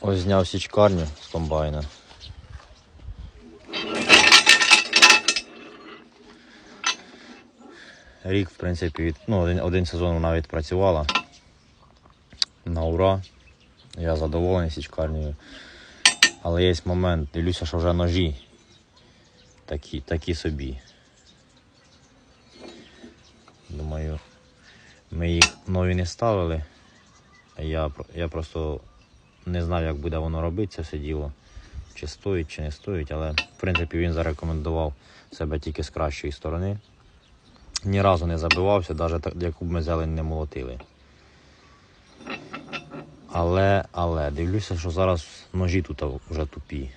Ось зняв січкарню з комбайна. Рік, в принципі, від, ну, один, один сезон вона відпрацювала. На ура. Я задоволений січкарнею. Але є момент, дивлюся, що вже ножі такі, такі собі. Думаю, ми їх нові не ставили. Я, я просто не знав, як буде воно робитися все діло. Чи стоїть, чи не стоїть, але в принципі він зарекомендував себе тільки з кращої сторони. Ні разу не забивався, навіть яку б ми зелень не молотили. Але, але, дивлюся, що зараз ножі тут вже тупі.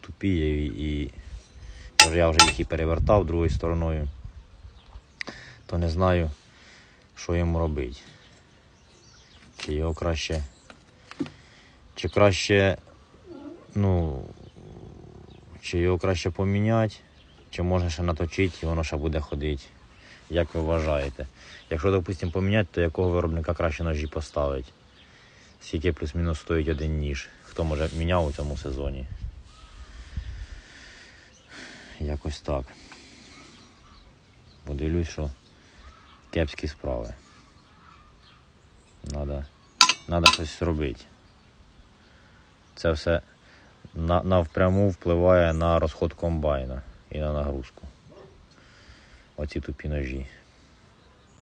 Тупі і, і я вже їх і перевертав другою стороною. То не знаю, що йому робити. Чи його краще. Чи краще, ну, чи його краще поміняти, чи можна ще наточити і воно ще буде ходити. Як ви вважаєте? Якщо, допустимо, поміняти, то якого виробника краще ножі поставити? Скільки плюс-мінус стоїть один ніж? Хто може міняв у цьому сезоні? Якось так. Подивлюсь, що кепські справи. Надо, надо щось робити. Це все на, навпряму впливає на розход комбайна і на нагрузку. Оці тупі ножі.